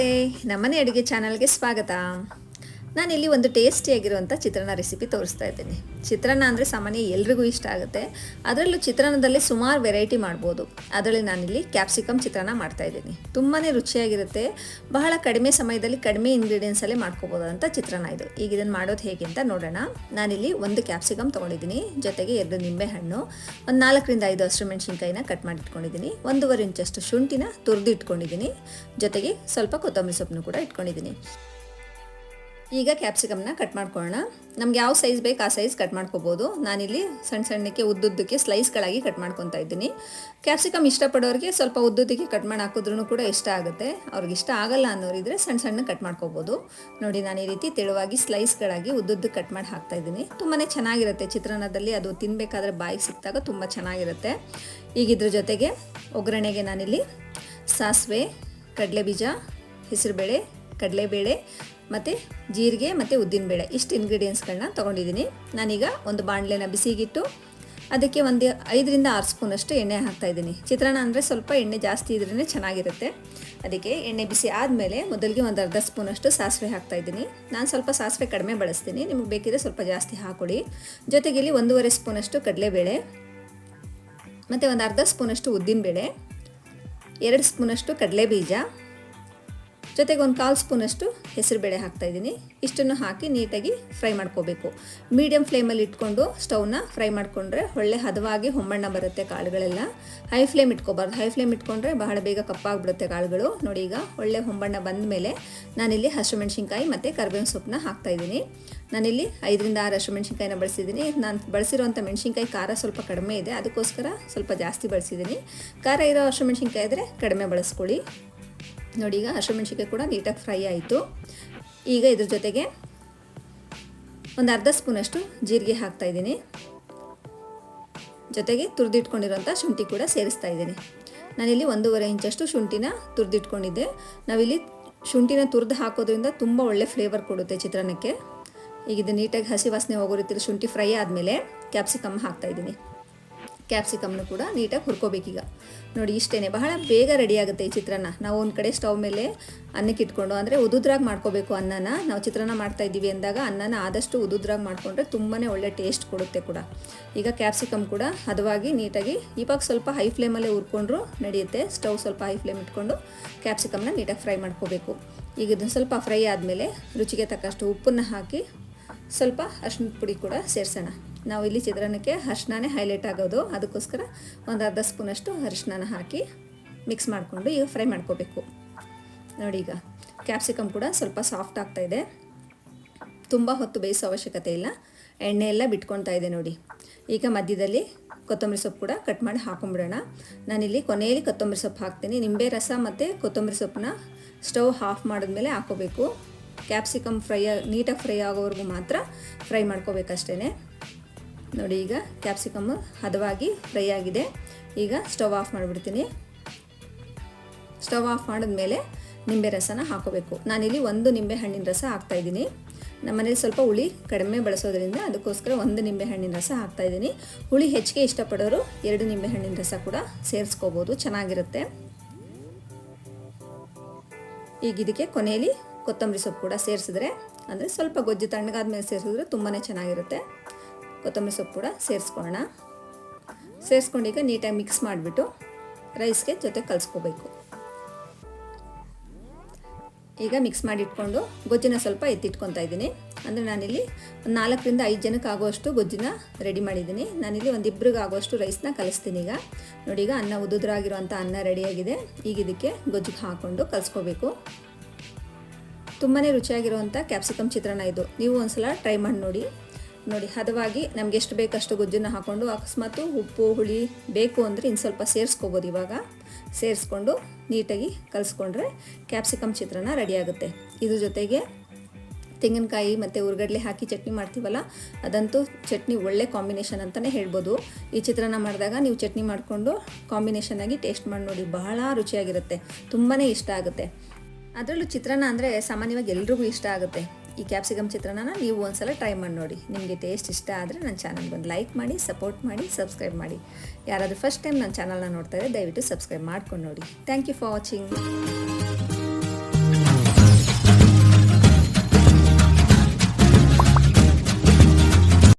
ನಮಸ್ತೆ. ನಮ್ಮನೆ ಅಡುಗೆ ಚಾನಲ್ಗೆ ಸ್ವಾಗತ. ನಾನಿಲ್ಲಿ ಒಂದು ಟೇಸ್ಟಿಯಾಗಿರುವಂಥ ಚಿತ್ರಾನ್ನ ರೆಸಿಪಿ ತೋರಿಸ್ತಾ ಇದ್ದೀನಿ. ಚಿತ್ರಾನ್ನ ಅಂದರೆ ಸಾಮಾನ್ಯ ಎಲ್ರಿಗೂ ಇಷ್ಟ ಆಗುತ್ತೆ. ಅದರಲ್ಲೂ ಚಿತ್ರಾನ್ನದಲ್ಲಿ ಸುಮಾರು ವೆರೈಟಿ ಮಾಡ್ಬೋದು. ಅದರಲ್ಲಿ ನಾನಿಲ್ಲಿ ಕ್ಯಾಪ್ಸಿಕಮ್ ಚಿತ್ರಾನ್ನ ಮಾಡ್ತಾ ಇದ್ದೀನಿ. ತುಂಬಾ ರುಚಿಯಾಗಿರುತ್ತೆ. ಬಹಳ ಕಡಿಮೆ ಸಮಯದಲ್ಲಿ ಕಡಿಮೆ ಇಂಗ್ರೀಡಿಯೆಂಟ್ಸಲ್ಲೇ ಮಾಡ್ಕೋಬೋದಂಥ ಚಿತ್ರಾನ್ನ ಇದು. ಈಗ ಇದನ್ನು ಮಾಡೋದು ಹೇಗೆ ಅಂತ ನೋಡೋಣ. ನಾನಿಲ್ಲಿ ಒಂದು ಕ್ಯಾಪ್ಸಿಕಮ್ ತೊಗೊಂಡಿದ್ದೀನಿ. ಜೊತೆಗೆ ಎರಡು ನಿಂಬೆಹಣ್ಣು, ಒಂದು ನಾಲ್ಕರಿಂದ ಐದು ಹಸಿರು ಮೆಣಸಿನ್ಕಾಯಿನ ಕಟ್ ಮಾಡಿ ಇಟ್ಕೊಂಡಿದ್ದೀನಿ ಒಂದೂವರೆ ಇಂಚಷ್ಟು ಶುಂಠಿನ ತುರಿದು ಇಟ್ಕೊಂಡಿದ್ದೀನಿ ಜೊತೆಗೆ ಸ್ವಲ್ಪ ಕೊತ್ತಂಬರಿ ಸೊಪ್ಪನ್ನು ಕೂಡ ಇಟ್ಕೊಂಡಿದ್ದೀನಿ. ಈಗ ಕ್ಯಾಪ್ಸಿಕಮ್ನ ಕಟ್ ಮಾಡ್ಕೊಳ್ಳೋಣ ನಮ್ಗೆ ಯಾವ ಸೈಜ್ ಬೇಕು ಆ ಸೈಜ್ ಕಟ್ ಮಾಡ್ಕೋಬೋದು. ನಾನಿಲ್ಲಿ ಸಣ್ಣ ಸಣ್ಣಕ್ಕೆ ಉದ್ದುದ್ದಕ್ಕೆ ಸ್ಲೈಸ್ಗಳಾಗಿ ಕಟ್ ಮಾಡ್ಕೊತಾ ಇದ್ದೀನಿ. ಕ್ಯಾಪ್ಸಿಕಮ್ ಇಷ್ಟಪಡೋರಿಗೆ ಸ್ವಲ್ಪ ಉದ್ದುದ್ದಕ್ಕೆ ಕಟ್ ಮಾಡಿ ಹಾಕಿದ್ರೂ ಕೂಡ ಇಷ್ಟ ಆಗುತ್ತೆ. ಅವ್ರಿಗೆ ಇಷ್ಟ ಆಗಲ್ಲ ಅನ್ನೋರಿದ್ರೆ ಸಣ್ಣ ಸಣ್ಣ ಕಟ್ ಮಾಡ್ಕೋಬೋದು. ನೋಡಿ, ನಾನು ಈ ರೀತಿ ತೆಳುವಾಗಿ ಸ್ಲೈಸ್ಗಳಾಗಿ ಉದ್ದುದ್ದು ಕಟ್ ಮಾಡಿ ಹಾಕ್ತಾ ಇದ್ದೀನಿ. ತುಂಬಾ ಚೆನ್ನಾಗಿರುತ್ತೆ ಚಿತ್ರಾನ್ನದಲ್ಲಿ. ಅದು ತಿನ್ನಬೇಕಾದ್ರೆ ಬಾಯಿಗೆ ಸಿಕ್ಕಿದಾಗ ತುಂಬ ಚೆನ್ನಾಗಿರುತ್ತೆ. ಈಗ ಇದ್ರ ಜೊತೆಗೆ ಒಗ್ಗರಣೆಗೆ ನಾನಿಲ್ಲಿ ಸಾಸಿವೆ, ಕಡಲೆಬೀಜ, ಹೆಸರುಬೇಳೆ, ಕಡಲೆಬೇಳೆ ಮತ್ತು ಜೀರಿಗೆ ಮತ್ತು ಉದ್ದಿನಬೇಳೆ ಇಷ್ಟು ಇಂಗ್ರೀಡಿಯೆಂಟ್ಸ್ಗಳನ್ನ ತೊಗೊಂಡಿದ್ದೀನಿ. ನಾನೀಗ ಒಂದು ಬಾಣಲೆನ ಬಿಸಿಗಿಟ್ಟು, ಅದಕ್ಕೆ ಒಂದು ಐದರಿಂದ ಆರು ಸ್ಪೂನಷ್ಟು ಎಣ್ಣೆ ಹಾಕ್ತಾಯಿದ್ದೀನಿ ಚಿತ್ರಾನ್ನ ಅಂದರೆ ಸ್ವಲ್ಪ ಎಣ್ಣೆ ಜಾಸ್ತಿ ಇದ್ರೇ ಚೆನ್ನಾಗಿರುತ್ತೆ. ಅದಕ್ಕೆ ಎಣ್ಣೆ ಬಿಸಿ ಆದಮೇಲೆ ಮೊದಲಿಗೆ ಒಂದು ಅರ್ಧ ಸ್ಪೂನಷ್ಟು ಸಾಸಿವೆ ಹಾಕ್ತಾಯಿದ್ದೀನಿ ನಾನು ಸ್ವಲ್ಪ ಸಾಸಿವೆ ಕಡಿಮೆ ಬಳಸ್ತೀನಿ. ನಿಮಗೆ ಬೇಕಿದ್ರೆ ಸ್ವಲ್ಪ ಜಾಸ್ತಿ ಹಾಕ್ಕೊಡಿ ಜೊತೆಗೆ ಇಲ್ಲಿ ಒಂದೂವರೆ ಸ್ಪೂನಷ್ಟು ಕಡಲೆಬೇಳೆ, ಮತ್ತು ಒಂದು ಅರ್ಧ ಸ್ಪೂನಷ್ಟು ಉದ್ದಿನಬೇಳೆ ಎರಡು ಸ್ಪೂನಷ್ಟು ಕಡಲೆ ಬೀಜ ಜೊತೆಗೆ ಒಂದು ಕಾಲು ಸ್ಪೂನಷ್ಟು ಹೆಸರುಬೇಳೆ ಹಾಕ್ತಾಯಿದ್ದೀನಿ ಇಷ್ಟನ್ನು ಹಾಕಿ ನೀಟಾಗಿ ಫ್ರೈ ಮಾಡ್ಕೋಬೇಕು. ಮೀಡಿಯಮ್ ಫ್ಲೇಮಲ್ಲಿ ಇಟ್ಕೊಂಡು ಸ್ಟವ್ನ ಫ್ರೈ ಮಾಡಿಕೊಂಡ್ರೆ ಒಳ್ಳೆ ಹದವಾಗಿ ಹೊಂಬಣ್ಣ ಬರುತ್ತೆ ಕಾಳುಗಳೆಲ್ಲ. ಹೈ ಫ್ಲೇಮ್ ಇಟ್ಕೋಬಾರ್ದು. ಹೈ ಫ್ಲೇಮ್ ಇಟ್ಕೊಂಡ್ರೆ ಬಹಳ ಬೇಗ ಕಪ್ಪಾಗ್ಬಿಡುತ್ತೆ ಕಾಳುಗಳು. ನೋಡಿ ಈಗ ಒಳ್ಳೆ ಹೊಂಬಣ್ಣ ಬಂದ ಮೇಲೆ ನಾನಿಲ್ಲಿ ಹಸಿರು ಮೆಣಸಿನ್ಕಾಯಿ ಮತ್ತು ಕರಿಬೇವಿನ ಸೊಪ್ಪನ್ನ ಹಾಕ್ತಾಯಿದ್ದೀನಿ ನಾನಿಲ್ಲಿ ಐದರಿಂದ ಆರು ಹಸಿರು ಮೆಣಸಿನ್ಕಾಯಿನ ಬಳಸಿದ್ದೀನಿ. ನಾನು ಬಳಸಿರುವಂಥ ಮೆಣಸಿನ್ಕಾಯಿ ಖಾರ ಸ್ವಲ್ಪ ಕಡಿಮೆ ಇದೆ. ಅದಕ್ಕೋಸ್ಕರ ಸ್ವಲ್ಪ ಜಾಸ್ತಿ ಬಳಸಿದ್ದೀನಿ. ಖಾರ ಇರೋ ಹಸಿರು ಮೆಣಸಿನ್ಕಾಯಿ ಇದ್ದರೆ ಕಡಿಮೆ ಬಳಸ್ಕೊಳ್ಳಿ. ನೋಡಿ, ಈಗ ಹಸಿಮೆಣ್ಸಿಕಾಯಿ ಕೂಡ ನೀಟಾಗಿ ಫ್ರೈ ಆಯಿತು. ಈಗ ಇದ್ರ ಜೊತೆಗೆ ಒಂದು ಅರ್ಧ ಸ್ಪೂನಷ್ಟು ಜೀರಿಗೆ ಹಾಕ್ತಾಯಿದ್ದೀನಿ ಜೊತೆಗೆ ತುರಿದಿಟ್ಕೊಂಡಿರೋಂಥ ಶುಂಠಿ ಕೂಡ ಸೇರಿಸ್ತಾ ಇದ್ದೀನಿ. ನಾನಿಲ್ಲಿ ಒಂದೂವರೆ ಇಂಚಷ್ಟು ಶುಂಠಿನ ತುರಿದಿಟ್ಕೊಂಡಿದ್ದೆ. ನಾವಿಲ್ಲಿ ಶುಂಠಿನ ತುರಿದು ಹಾಕೋದ್ರಿಂದ ತುಂಬ ಒಳ್ಳೆ ಫ್ಲೇವರ್ ಕೊಡುತ್ತೆ ಚಿತ್ರಾನ್ನಕ್ಕೆ. ಈಗ ಇದು ನೀಟಾಗಿ ಹಸಿ ವಾಸನೆ ಹೋಗೋ ರೀತಿಯಲ್ಲಿ ಶುಂಠಿ ಫ್ರೈ ಆದಮೇಲೆ ಕ್ಯಾಪ್ಸಿಕಮ್ ಹಾಕ್ತಾಯಿದ್ದೀನಿ ಕ್ಯಾಪ್ಸಿಕಮ್ನು ಕೂಡ ನೀಟಾಗಿ ಹುರ್ಕೋಬೇಕೀಗ ನೋಡಿ ಇಷ್ಟೇ ಬಹಳ ಬೇಗ ರೆಡಿ ಆಗುತ್ತೆ ಈ ಚಿತ್ರಾನ್ನ. ನಾವು ಒಂದು ಕಡೆ ಸ್ಟವ್ ಮೇಲೆ ಅನ್ನಕ್ಕೆ ಇಟ್ಕೊಂಡು, ಅಂದರೆ ಉದುದ್ರಾಗಿ ಮಾಡ್ಕೋಬೇಕು ಅನ್ನನ. ನಾವು ಚಿತ್ರಾನ್ನ ಮಾಡ್ತಾ ಇದ್ದೀವಿ ಅಂದಾಗ ಅನ್ನನ ಆದಷ್ಟು ಉದುದ್ರಾಗಿ ಮಾಡಿಕೊಂಡ್ರೆ ತುಂಬಾ ಒಳ್ಳೆ ಟೇಸ್ಟ್ ಕೊಡುತ್ತೆ ಕೂಡ. ಈಗ ಕ್ಯಾಪ್ಸಿಕಮ್ ಕೂಡ ಹದವಾಗಿ ನೀಟಾಗಿ, ಇವಾಗ ಸ್ವಲ್ಪ ಹೈ ಫ್ಲೇಮಲ್ಲೇ ಹುರ್ಕೊಂಡ್ರು ನಡೆಯುತ್ತೆ. ಸ್ಟವ್ ಸ್ವಲ್ಪ ಹೈ ಫ್ಲೇಮ್ ಇಟ್ಕೊಂಡು ಕ್ಯಾಪ್ಸಿಕಮ್ನ ನೀಟಾಗಿ ಫ್ರೈ ಮಾಡ್ಕೋಬೇಕು. ಈಗ ಇದನ್ನು ಸ್ವಲ್ಪ ಫ್ರೈ ಆದಮೇಲೆ ರುಚಿಗೆ ತಕ್ಕಷ್ಟು ಉಪ್ಪನ್ನು ಹಾಕಿ ಸ್ವಲ್ಪ ಅರ್ಶಿನ ಪುಡಿ ಕೂಡ ಸೇರಿಸೋಣ. ನಾವು ಇಲ್ಲಿ ಚಿತ್ರಾನ್ನಕ್ಕೆ ಅರ್ಶಿಣನೇ ಹೈಲೈಟ್ ಆಗೋದು. ಅದಕ್ಕೋಸ್ಕರ ಒಂದು ಅರ್ಧ ಸ್ಪೂನಷ್ಟು ಅರಿಶಿನ ಹಾಕಿ ಮಿಕ್ಸ್ ಮಾಡಿಕೊಂಡು ಈಗ ಫ್ರೈ ಮಾಡ್ಕೋಬೇಕು. ನೋಡಿ ಈಗ ಕ್ಯಾಪ್ಸಿಕಮ್ ಕೂಡ ಸ್ವಲ್ಪ ಸಾಫ್ಟ್ ಆಗ್ತಾ ಇದೆ. ತುಂಬ ಹೊತ್ತು ಬೇಯಿಸೋ ಅವಶ್ಯಕತೆ ಇಲ್ಲ. ಎಣ್ಣೆ ಎಲ್ಲ ಬಿಟ್ಕೊಳ್ತಾ ಇದೆ ನೋಡಿ. ಈಗ ಮಧ್ಯದಲ್ಲಿ ಕೊತ್ತಂಬರಿ ಸೊಪ್ಪು ಕೂಡ ಕಟ್ ಮಾಡಿ ಹಾಕೊಂಡ್ಬಿಡೋಣ. ನಾನಿಲ್ಲಿ ಕೊನೆಯಲ್ಲಿ ಕೊತ್ತಂಬರಿ ಸೊಪ್ಪು ಹಾಕ್ತೀನಿ. ನಿಂಬೆ ರಸ ಮತ್ತು ಕೊತ್ತಂಬರಿ ಸೊಪ್ಪನ್ನ ಸ್ಟವ್ ಆಫ್ ಮಾಡಿದ್ಮೇಲೆ ಹಾಕೋಬೇಕು. ಕ್ಯಾಪ್ಸಿಕಮ್ ಫ್ರೈ ನೀಟಾಗಿ ಫ್ರೈ ಆಗೋವರೆಗೂ ಮಾತ್ರ ಫ್ರೈ ಮಾಡ್ಕೋಬೇಕಷ್ಟೇ ನೋಡಿ, ಈಗ ಕ್ಯಾಪ್ಸಿಕಮ್ಮು ಹದವಾಗಿ ಫ್ರೈ ಆಗಿದೆ. ಈಗ ಸ್ಟವ್ ಆಫ್ ಮಾಡಿಬಿಡ್ತೀನಿ. ಸ್ಟವ್ ಆಫ್ ಮಾಡಿದ್ಮೇಲೆ ನಿಂಬೆ ರಸನ ಹಾಕೋಬೇಕು. ನಾನಿಲ್ಲಿ ಒಂದು ನಿಂಬೆ ಹಣ್ಣಿನ ರಸ ಹಾಕ್ತಾಯಿದ್ದೀನಿ ನಮ್ಮ ಮನೇಲಿ ಸ್ವಲ್ಪ ಹುಳಿ ಕಡಿಮೆ ಬಳಸೋದ್ರಿಂದ ಅದಕ್ಕೋಸ್ಕರ ಒಂದು ನಿಂಬೆ ಹಣ್ಣಿನ ರಸ ಹಾಕ್ತಾಯಿದ್ದೀನಿ ಹುಳಿ ಹೆಚ್ಚಿಗೆ ಇಷ್ಟಪಡೋರು ಎರಡು ನಿಂಬೆ ಹಣ್ಣಿನ ರಸ ಕೂಡ ಸೇರಿಸ್ಕೋಬೋದು, ಚೆನ್ನಾಗಿರುತ್ತೆ. ಈಗ ಇದಕ್ಕೆ ಕೊನೆಯಲ್ಲಿ ಕೊತ್ತಂಬರಿ ಸೊಪ್ಪು ಕೂಡ ಸೇರಿಸಿದ್ರೆ, ಅಂದರೆ ಸ್ವಲ್ಪ ಗೊಜ್ಜು ತಣ್ಣಗಾದ ಮೇಲೆ ಸೇರಿಸಿದ್ರೆ ತುಂಬಾ ಚೆನ್ನಾಗಿರುತ್ತೆ. ಕೊತ್ತಂಬರಿ ಸೊಪ್ಪು ಕೂಡ ಸೇರಿಸ್ಕೊಳ್ಳೋಣ. ಸೇರಿಸ್ಕೊಂಡೀಗ ನೀಟಾಗಿ ಮಿಕ್ಸ್ ಮಾಡಿಬಿಟ್ಟು ರೈಸ್ಗೆ ಜೊತೆ ಕಲಿಸ್ಕೋಬೇಕು. ಈಗ ಮಿಕ್ಸ್ ಮಾಡಿ ಇಟ್ಕೊಂಡು ಗೊಜ್ಜನ್ನ ಸ್ವಲ್ಪ ಎತ್ತಿಟ್ಕೊತಾ ಇದ್ದೀನಿ. ಅಂದರೆ ನಾನಿಲ್ಲಿ ಒಂದು ನಾಲ್ಕರಿಂದ ಐದು ಜನಕ್ಕೆ ಆಗುವಷ್ಟು ಗೊಜ್ಜಿನ ರೆಡಿ ಮಾಡಿದ್ದೀನಿ. ನಾನಿಲ್ಲಿ ಒಂದು ಇಬ್ಬರಿಗೆ ಆಗುವಷ್ಟು ರೈಸ್ನ ಕಲಿಸ್ತೀನಿ ಈಗ. ನೋಡಿ ಈಗ ಅನ್ನ ಉದುದ್ರಾಗಿರುವಂಥ ಅನ್ನ ರೆಡಿಯಾಗಿದೆ ಈಗ ಇದಕ್ಕೆ ಗೊಜ್ಜಿಗೆ ಹಾಕ್ಕೊಂಡು ಕಲಿಸ್ಕೋಬೇಕು. ತುಂಬಾ ರುಚಿಯಾಗಿರುವಂಥ ಕ್ಯಾಪ್ಸಿಕಮ್ ಚಿತ್ರಾನ್ನ ಇದು. ನೀವು ಒಂದ್ಸಲ ಟ್ರೈ ಮಾಡಿ ನೋಡಿ. ನೋಡಿ, ಹದವಾಗಿ ನಮ್ಗೆ ಎಷ್ಟು ಬೇಕಷ್ಟು ಗೊಜ್ಜನ್ನು ಹಾಕ್ಕೊಂಡು ಅಕಸ್ಮಾತು ಉಪ್ಪು, ಹುಳಿ ಬೇಕು ಅಂದರೆ ಇನ್ನು ಸ್ವಲ್ಪ ಸೇರಿಸ್ಕೋಬೋದು ಇವಾಗ. ಸೇರಿಸ್ಕೊಂಡು ನೀಟಾಗಿ ಕಲಿಸ್ಕೊಂಡ್ರೆ ಕ್ಯಾಪ್ಸಿಕಮ್ ಚಿತ್ರಾನ್ನ ರೆಡಿ ಆಗುತ್ತೆ. ಇದ್ರ ಜೊತೆಗೆ ತೆಂಗಿನಕಾಯಿ ಮತ್ತು ಉರ್ಗಡ್ಲೆ ಹಾಕಿ ಚಟ್ನಿ ಮಾಡ್ತೀವಲ್ಲ, ಅದಂತೂ ಚಟ್ನಿ ಒಳ್ಳೆ ಕಾಂಬಿನೇಷನ್ ಅಂತಲೇ ಹೇಳ್ಬೋದು. ಈ ಚಿತ್ರಾನ್ನ ಮಾಡಿದಾಗ ನೀವು ಚಟ್ನಿ ಮಾಡಿಕೊಂಡು ಕಾಂಬಿನೇಷನ್ ಆಗಿ ಟೇಸ್ಟ್ ಮಾಡಿ ನೋಡಿ, ಬಹಳ ರುಚಿಯಾಗಿರುತ್ತೆ ತುಂಬಾ ಇಷ್ಟ ಆಗುತ್ತೆ. ಅದರಲ್ಲೂ ಚಿತ್ರಾನ್ನ ಅಂದರೆ ಸಾಮಾನ್ಯವಾಗಿ ಎಲ್ರಿಗೂ ಇಷ್ಟ ಆಗುತ್ತೆ. ಈ ಕ್ಯಾಪ್ಸಿಕಮ್ ಚಿತ್ರಾನ್ನ ನೀವು ಒಂದ್ಸಲ ಟ್ರೈ ಮಾಡಿ ನೋಡಿ. ನಿಮಗೆ ಟೇಸ್ಟ್ ಇಷ್ಟ ಆದರೆ ನನ್ನ ಚಾನಲ್ ಬಂದು ಲೈಕ್ ಮಾಡಿ ಸಪೋರ್ಟ್ ಮಾಡಿ ಸಬ್ಸ್ಕ್ರೈಬ್ ಮಾಡಿ. ಯಾರಾದರೂ ಫಸ್ಟ್ ಟೈಮ್ ನನ್ನ ಚಾನಲ್ನ ನೋಡ್ತಾ ಇದ್ದರೆ ದಯವಿಟ್ಟು ಸಬ್ಸ್ಕ್ರೈಬ್ ಮಾಡ್ಕೊಂಡು ನೋಡಿ. Thank you for watching